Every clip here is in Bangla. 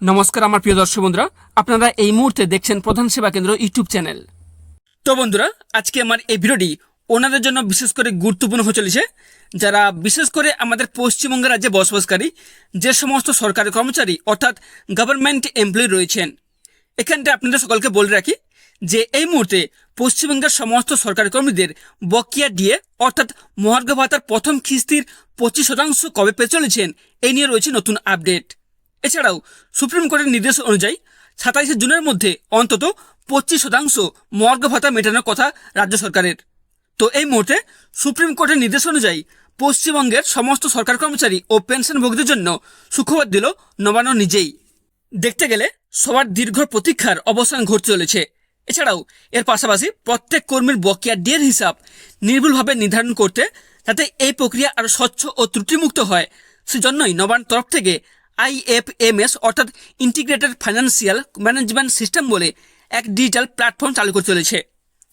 নমস্কার আমার প্রিয় দর্শক বন্ধুরা, আপনারা এই মুহূর্তে দেখছেন প্রধান সেবা কেন্দ্র ইউটিউব চ্যানেল। তো বন্ধুরা, আজকে আমার এই ভিডিওটি ওনাদের জন্য বিশেষ করে গুরুত্বপূর্ণ হয়ে চলেছে। যারা বিশেষ করে আমাদের পশ্চিমবঙ্গ রাজ্যে বসবাসকারী, যে সমস্ত সরকারি কর্মচারী অর্থাৎ গভর্নমেন্ট এমপ্লয়ি রয়েছেন, এখানটা আপনাদের সকলকে বলে রাখি যে এই মুহূর্তে পশ্চিমবঙ্গের সমস্ত সরকারি কর্মীদের বকেয়া দিয়ে, অর্থাৎ মহার্ঘ ভাতার প্রথম কিস্তির পঁচিশ শতাংশ কবে পেয়ে চলেছেন এই নিয়ে রয়েছে নতুন আপডেট এছাড়াও সুপ্রিম কোর্টের নির্দেশ অনুযায়ী সাতাইশে জুনের মধ্যে অন্তত পঁচিশ শতাংশ মর্গ ভাতা মেটানোর কথা রাজ্য সরকারের। তো এই মুহূর্তে সুপ্রিম কোর্টের নির্দেশ অনুযায়ী পশ্চিমবঙ্গের সমস্ত সরকার কর্মচারী ও পেনশনভোগীদের জন্য সুখবর দিল নবান্ন নিজেই। দেখতে গেলে সবার দীর্ঘ প্রতীক্ষার অবসান ঘটতে চলেছে। এছাড়াও এর পাশাপাশি প্রত্যেক কর্মীর বকেয়া ডিয়ের হিসাব নির্ভুলভাবে নির্ধারণ করতে যাতে এই প্রক্রিয়া আরও স্বচ্ছ ও ত্রুটিমুক্ত হয়, সেজন্যই নবান্ন তরফ থেকে আইএফএমএস অর্থাৎ ইন্টিগ্রেটেড ফাইন্যান্সিয়াল ম্যানেজমেন্ট সিস্টেম বলে এক ডিজিটাল প্ল্যাটফর্ম চালু করে চলেছে।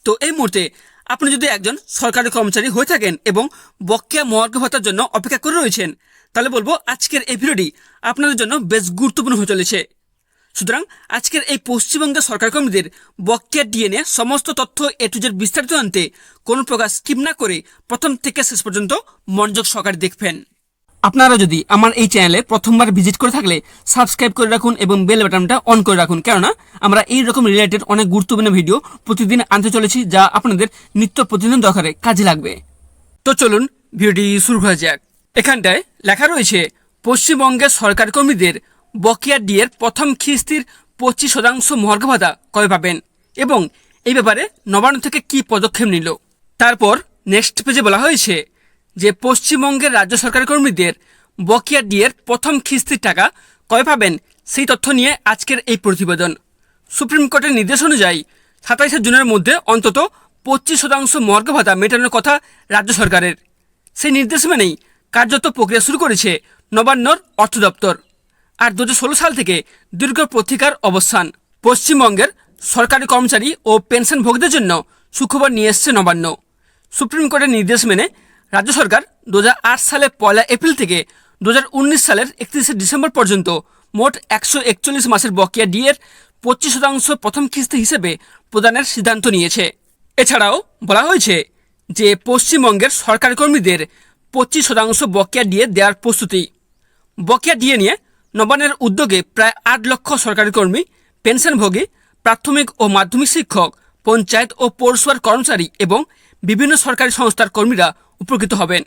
তো এই মুহূর্তে আপনি যদি একজন সরকারি কর্মচারী হয়ে থাকেন এবং বকেয়া মহার্ঘ ভাতার জন্য অপেক্ষা করে রয়েছেন, তাহলে বলব আজকের এই ভিডিওটি আপনাদের জন্য বেশ গুরুত্বপূর্ণ হয়ে চলেছে। সুতরাং আজকের এই পশ্চিমবঙ্গের সরকার কর্মীদের বকেয়া ডিএনএ সমস্ত তথ্য এ টু জেড বিস্তারিত আনতে কোনো প্রকার স্কিপ না করে প্রথম থেকে শেষ পর্যন্ত মনোযোগ সহকারে দেখবেন। আপনারা যদি আমার এই চ্যানেলে প্রথমবার ভিজিট করে থাকলে সাবস্ক্রাইব করে রাখুন এবং বেল বাটনটা অন করে রাখুন। কেননা, আমরা এই রকম রিলেটেড অনেক গুরুত্বপূর্ণ ভিডিও প্রতিদিন আনতে চলেছি যা আপনাদের নিত্য প্রতিদিন দরকারে কাজে লাগবে। তো চলুন ভিডিওটি শুরু করা যাক। এখানটায় লেখা রয়েছে, পশ্চিমবঙ্গের সরকার কর্মীদের বকেয়া ডিয়ের প্রথম খিস্তির পঁচিশ শতাংশ মহার্ঘ ভাতা কবে পাবেন এবং এই ব্যাপারে নবান্ন থেকে কি পদক্ষেপ নিল? তারপর নেক্সট পেজে বলা হয়েছে যে পশ্চিমবঙ্গের রাজ্য সরকারি কর্মীদের বকেয়া ডিয়ের প্রথম কিস্তির টাকা কবে পাবেন সেই তথ্য নিয়ে আজকের এই প্রতিবেদন। সুপ্রিম কোর্টের নির্দেশ অনুযায়ী সাতাইশে জুনের মধ্যে অন্তত পঁচিশ শতাংশ মর্গ ভাতা মেটানোর কথা রাজ্য সরকারের। সেই নির্দেশ মেনেই কার্যত প্রক্রিয়া শুরু করেছে নবান্নর অর্থ দপ্তর। আর দু ষোলো সাল থেকে দীর্ঘ প্রতিকার অবস্থান। পশ্চিমবঙ্গের সরকারি কর্মচারী ও পেনশনভোগীদের জন্য সুখবর নিয়ে এসছে নবান্ন। সুপ্রিম কোর্টের নির্দেশ মেনে রাজ্য সরকার দুহাজার আট সালে পয়লা এপ্রিল থেকে দুহাজার উনিশ সালের একত্রিশে ডিসেম্বর পর্যন্ত মোট একশো একচল্লিশ মাসের বকেয়া ডিএর পঁচিশ শতাংশ প্রথম কিস্তি হিসেবে প্রদানের সিদ্ধান্ত নিয়েছে। এছাড়াও বলা হয়েছে যে পশ্চিমবঙ্গের সরকারি কর্মীদের পঁচিশ শতাংশ বকেয়া ডিএ দেওয়ার প্রস্তুতি। বকেয়া ডিএ নিয়ে নবান্নের উদ্যোগে প্রায় আট লক্ষ সরকারি কর্মী পেনশনভোগী, প্রাথমিক ও মাধ্যমিক শিক্ষক, পঞ্চায়েত ও পৌরসভার কর্মচারী এবং বিভিন্ন সরকারি সংস্থার কর্মীরা উপকৃত হবেন।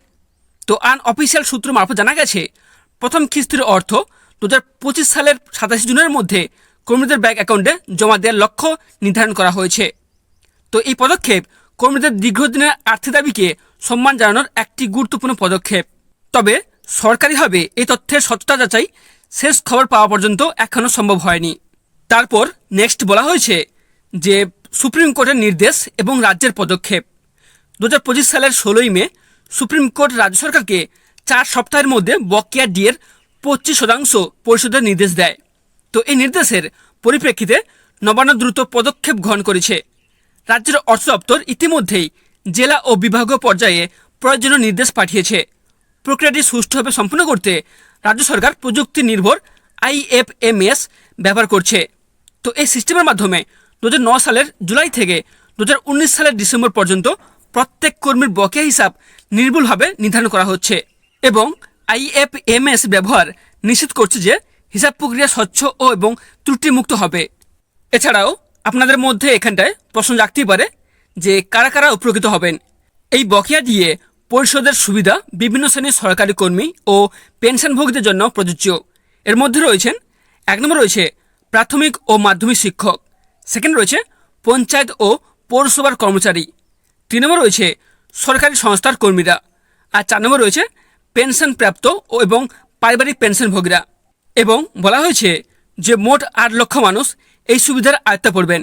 তো আন অফিসিয়াল সূত্র মারফত জানা গেছে, প্রথম কিস্তির অর্থ দু সালের সাতাশে জুনের মধ্যে কর্মীদের ব্যাংক অ্যাকাউন্টে জমা দেওয়ার লক্ষ্য নির্ধারণ করা হয়েছে। তো এই পদক্ষেপ কর্মীদের দীর্ঘদিনের আর্থিক দাবিকে সম্মান জানানোর একটি গুরুত্বপূর্ণ পদক্ষেপ। তবে সরকারিভাবে এই তথ্যের সত্যতা যাচাই শেষ খবর পাওয়া পর্যন্ত এখনও সম্ভব হয়নি। তারপর নেক্সট বলা হয়েছে যে সুপ্রিম কোর্টের নির্দেশ এবং রাজ্যের পদক্ষেপ। দু হাজার পঁচিশ সালের ষোলোই মে সুপ্রিম কোর্ট রাজ্য সরকারকে চার সপ্তাহের মধ্যে বকেয়া ডিয়ের পঁচিশ শতাংশ পরিশোধের নির্দেশ দেয়। তো এই নির্দেশের পরিপ্রেক্ষিতে নবান্ন দ্রুত পদক্ষেপ গ্রহণ করেছে। রাজ্যের অর্থ দপ্তর ইতিমধ্যেই জেলা ও বিভাগীয় পর্যায়ে প্রয়োজনীয় নির্দেশ পাঠিয়েছে। প্রক্রিয়াটি সুষ্ঠুভাবে সম্পন্ন করতে রাজ্য সরকার প্রযুক্তি নির্ভর আইএফএমএস ব্যবহার করছে। তো এই সিস্টেমের মাধ্যমে দু সালের জুলাই থেকে দু হাজার উনিশ সালের ডিসেম্বর পর্যন্ত কর্মীর বকেয়া হিসাব নির্ভুলভাবে নির্ধারণ করা হচ্ছে এবং আইএফএমএস ব্যবহার নিশ্চিত করছে যে হিসাব প্রক্রিয়া স্বচ্ছ ও এবং ত্রুটিমুক্ত হবে। এছাড়াও আপনাদের মধ্যে এখানটায় প্রশ্ন জাগতেই পারে যে কারা কারা উপকৃত হবেন। এই বকেয়া দিয়ে পরিশোধের সুবিধা বিভিন্ন শ্রেণির সরকারি কর্মী ও পেনশনভোগীদের জন্য প্রযোজ্য। এর মধ্যে রয়েছেন, এক নম্বর রয়েছে প্রাথমিক ও মাধ্যমিক শিক্ষক। সেকেন্ড রয়েছে পঞ্চায়েত ও পৌরসভার কর্মচারী। তিন নম্বর রয়েছে সরকারি সংস্থার কর্মীরা। আর চার নম্বর রয়েছে পেনশন প্রাপ্ত ও এবং পারিবারিক পেনশনভোগীরা এবং বলা হয়েছে যে মোট আট লক্ষ মানুষ এই সুবিধার আয়ত্তে পড়বেন।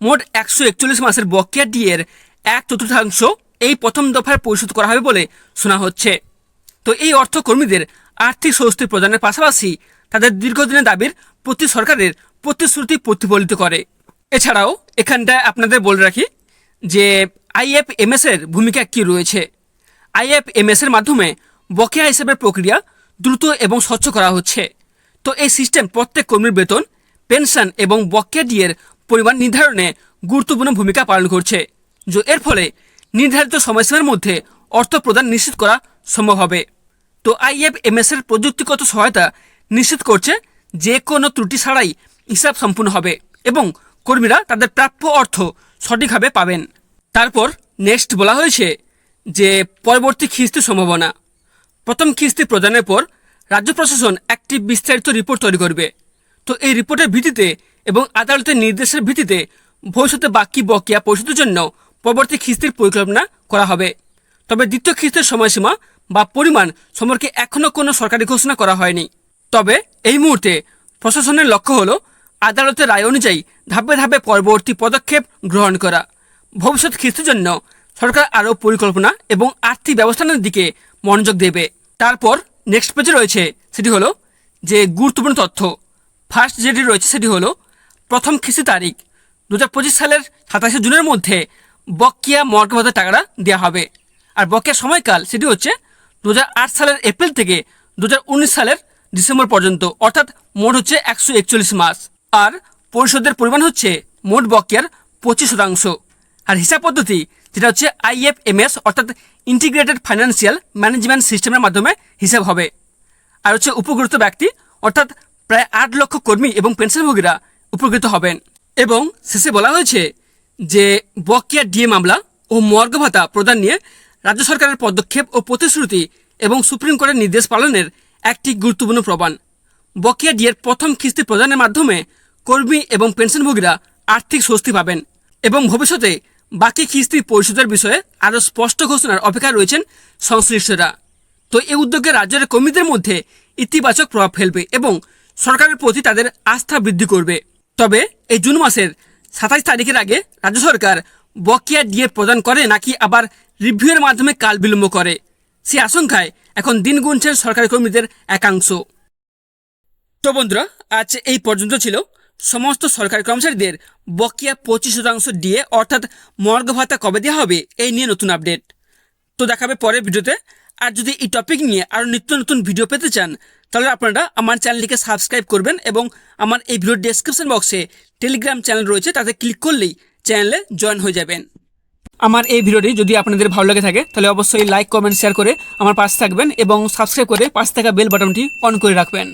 মোট একশো একচল্লিশ মাসের বকেয়া ডিয়ের এক চতুর্থাংশ এই প্রথম দফায় পরিশোধ করা হবে বলে শোনা হচ্ছে। তো এই অর্থ কর্মীদের আর্থিক স্বস্তি প্রদানের পাশাপাশি তাদের দীর্ঘদিনের দাবির প্রতি সরকারের প্রতিশ্রুতি প্রতিফলিত করে। এছাড়াও এখানটায় আপনাদের বলে রাখি যে আইএফএমএস এর ভূমিকা কী রয়েছে? আইএফএমএস এর মাধ্যমে বকেয়া হিসেবের প্রক্রিয়া দ্রুত এবং স্বচ্ছ করা হচ্ছে। তো এই সিস্টেম প্রত্যেক কর্মীর বেতন, পেনশন এবং বকেয়া ডিয়ের পরিমাণ নির্ধারণে গুরুত্বপূর্ণ ভূমিকা পালন করছে, যে এর ফলে নির্ধারিত সময়সীমার মধ্যে অর্থ প্রদান নিশ্চিত করা সম্ভব হবে। তো আইএফএমএস এর প্রযুক্তিগত সহায়তা নিশ্চিত করছে যে কোনো ত্রুটি ছাড়াই হিসাব সম্পূর্ণ হবে এবং কর্মীরা তাদের প্রাপ্য অর্থ সঠিকভাবে পাবেন। তারপর নেক্সট বলা হয়েছে যে পরবর্তী খিস্তির সম্ভাবনা। প্রথম খিস্তি প্রদানের পর রাজ্য প্রশাসন একটি বিস্তারিত রিপোর্ট তৈরি করবে। তো এই রিপোর্টের ভিত্তিতে এবং আদালতের নির্দেশের ভিত্তিতে ভবিষ্যতে বাকি বকেয়া পরিশোধের জন্য পরবর্তী খিস্তির পরিকল্পনা করা হবে। তবে দ্বিতীয় কিস্তির সময়সীমা বা পরিমাণ সম্পর্কে এখনও কোনো সরকারি ঘোষণা করা হয়নি। তবে এই মুহূর্তে প্রশাসনের লক্ষ্য হলো আদালতের রায় অনুযায়ী ধাপে ধাপে পরবর্তী পদক্ষেপ গ্রহণ করা। ভবিষ্যৎ কিস্তির জন্য সরকার আরও পরিকল্পনা এবং আর্থিক ব্যবস্থানের দিকে মনোযোগ দেবে। তারপর নেক্সট পেজে রয়েছে, সেটি হলো যে গুরুত্বপূর্ণ তথ্য। ফার্স্ট যেটি রয়েছে, সেটি হলো প্রথম কিস্তি তারিখ। দু হাজার পঁচিশ সালের সাতাশে জুনের মধ্যে বকেয়া মর্গ ভাতার টাকাটা দেওয়া হবে। আর বকেয়া সময়কাল, সেটি হচ্ছে দু হাজার আট সালের এপ্রিল থেকে দু হাজার উনিশ সালের ডিসেম্বর পর্যন্ত, অর্থাৎ মোট হচ্ছে একশো একচল্লিশ মাস। আর পরিশোধের পরিমাণ হচ্ছে মোট বকেয়ার পঁচিশ শতাংশ। আর হিসাব পদ্ধতি, যেটা হচ্ছে আইএফএমএস অর্থাৎ ইন্টিগ্রেটেড ফাইন্যান্সিয়াল ম্যানেজমেন্ট সিস্টেমের মাধ্যমে হিসাব হবে। আর হচ্ছে উপকৃত ব্যক্তি, অর্থাৎ প্রায় আট লক্ষ কর্মী এবং পেনশনভোগীরা উপকৃত হবেন। এবং শেষে বলা হয়েছে যে বকেয়া ডিএ মামলা ও মর্গ ভাতা প্রদান নিয়ে রাজ্য সরকারের পদক্ষেপ ও প্রতিশ্রুতি এবং সুপ্রিম কোর্টের নির্দেশ পালনের একটি গুরুত্বপূর্ণ প্রমাণ। বকেয়া ডিএর প্রথম কিস্তি প্রদানের মাধ্যমে কর্মী এবং পেনশনভোগীরা আর্থিক স্বস্তি পাবেন এবং ভবিষ্যতে বাকি কিস্তি পরিশোধের বিষয়ে আরও স্পষ্ট ঘোষণার অপেক্ষায় রয়েছেন সংশ্লিষ্টরা। তো এই উদ্যোগে রাজ্যের কর্মীদের মধ্যে ইতিবাচক প্রভাব ফেলবে এবং সরকারের প্রতি তাদের আস্থা বৃদ্ধি করবে। তবে এই জুন মাসের সাতাশ তারিখের আগে রাজ্য সরকার বকেয়া ডিএ প্রদান করে নাকি আবার রিভিউয়ের মাধ্যমে কাল বিলম্ব করে। সে আশঙ্কায় এখন দিন গুনছেন সরকারি কর্মীদের একাংশ। তো বন্ধুরা, আজ এই পর্যন্ত ছিল। সমস্ত সরকারি কর্মচারীদের বকেয়া পঁচিশ শতাংশ ডিএ অর্থাৎ মর্গ ভাতা কবে দেওয়া হবে, এই নিয়ে নতুন আপডেট। তো দেখাবে পরের ভিডিওতে। আর যদি এই টপিক নিয়ে আরও নিত্য নতুন ভিডিও পেতে চান, তাহলে আপনারা আমার চ্যানেলটিকে সাবস্ক্রাইব করবেন এবং আমার এই ভিডিওর ডেসক্রিপশন বক্সে টেলিগ্রাম চ্যানেল রয়েছে, তাতে ক্লিক করলেই চ্যানেলে জয়েন হয়ে যাবেন। আমার এই ভিডিওটি যদি আপনাদের ভালো লাগে থাকে, তাহলে অবশ্যই লাইক কমেন্ট শেয়ার করে আমার পাশে থাকবেন এবং সাবস্ক্রাইব করে পাশে থাকা বেল বাটনটি অন করে রাখবেন।